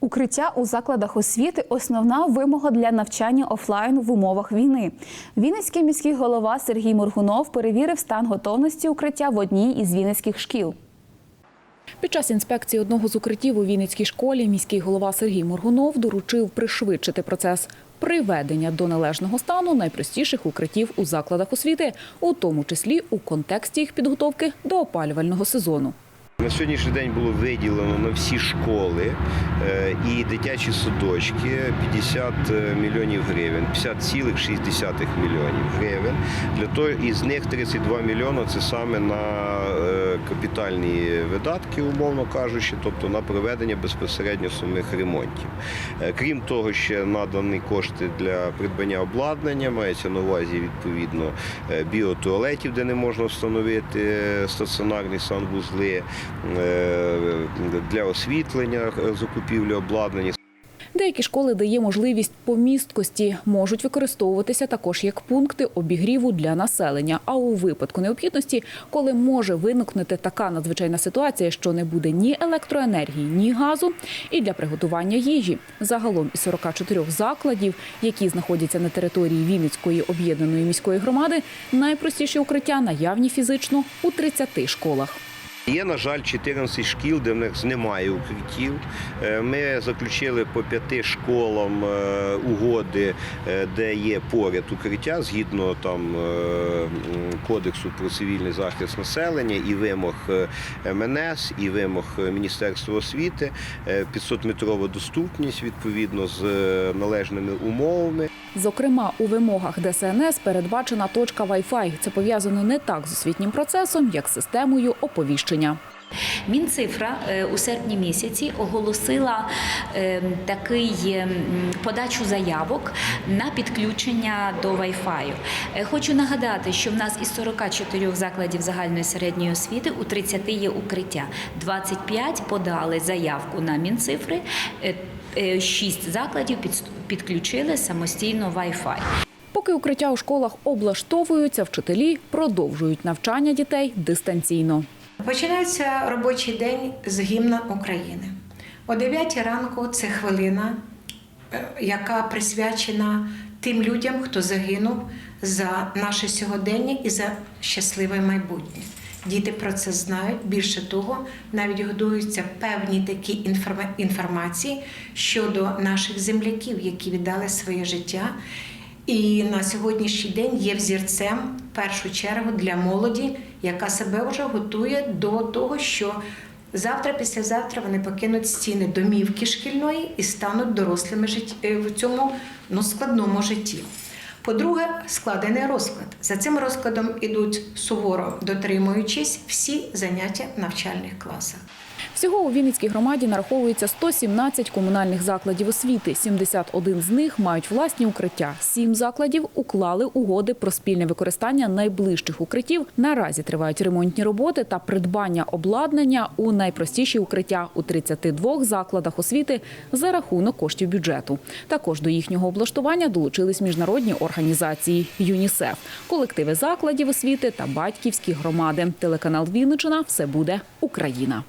Укриття у закладах освіти основна вимога для навчання офлайн в умовах війни. Вінницький міський голова Сергій Моргунов перевірив стан готовності укриття в одній із вінницьких шкіл. Під час інспекції одного з укриттів у Вінницькій школі міський голова Сергій Моргунов доручив пришвидшити процес приведення до належного стану найпростіших укриттів у закладах освіти, у тому числі у контексті їх підготовки до опалювального сезону. На сьогоднішній день було виділено на всі школи е, і дитячі садочки 50 мільйонів гривень, 50,6 мільйонів гривень. Для того із них 32 мільйони це саме на е, капітальні видатки, умовно кажучи, тобто на проведення безпосередньо самих ремонтів. Е, Крім того, ще надані кошти для придбання обладнання, мається на увазі відповідно е, біотуалетів, де не можна встановити е, стаціонарні санвузли для освітлення закупівлі обладнання. Деякі школи, де є можливість помісткості, можуть використовуватися також як пункти обігріву для населення. А у випадку необхідності, коли може виникнути така надзвичайна ситуація, що не буде ні електроенергії, ні газу, і для приготування їжі. Загалом із 44 закладів, які знаходяться на території Вінницької об'єднаної міської громади, найпростіші укриття наявні фізично у 30 школах. Є, на жаль, 14 шкіл, де в них немає укриттів. Е, Ми заключили по п'яти школам е, угоди, е, де є поряд укриття, згідно там кодексу про цивільний захист населення і вимог е, МНС, і вимог е, Міністерства освіти. 500-метрова доступність відповідно з е, належними умовами. Зокрема, у вимогах ДСНС передбачена точка Wi-Fi. Це пов'язано не так з освітнім процесом, як з системою оповіщення. Мінцифра е, у серпні місяці оголосила е, такий подачу заявок на підключення до Wi-Fi. Е, Хочу нагадати, що в нас із 44 закладів загальної середньої освіти у 30 є укриття. 25 подали заявку на Мінцифри. 6 закладів підключили самостійно Wi-Fi. Поки укриття у школах облаштовуються, вчителі продовжують навчання дітей дистанційно. Починається робочий день з гімна України. О 9 ранку це хвилина, е, яка присвячена тим людям, хто загинув за наше сьогодення і за щасливе майбутнє. Діти про це знають. Більше того, навіть годуються певні такі інформації щодо наших земляків, які віддали своє життя. І на сьогоднішній день є взірцем першу чергу для молоді, яка себе вже готує до того, що завтра, післязавтра вони покинуть стіни домівки шкільної і стануть дорослими е, в цьому ну, складному житті. По-друге, складений розклад. За цим розкладом ідуть суворо дотримуючись всі заняття в навчальних класах. Всього у Вінницькій громаді нараховується 117 комунальних закладів освіти. 71 з них мають власні укриття. Сім закладів уклали угоди про спільне використання найближчих укриттів. Наразі тривають ремонтні роботи та придбання обладнання у найпростіші укриття у 32 закладах освіти за рахунок коштів бюджету. Також до їхнього облаштування долучились міжнародні організації ЮНІСЕФ, колективи закладів освіти та батьківські громади. Телеканал Вінничина все буде Україна.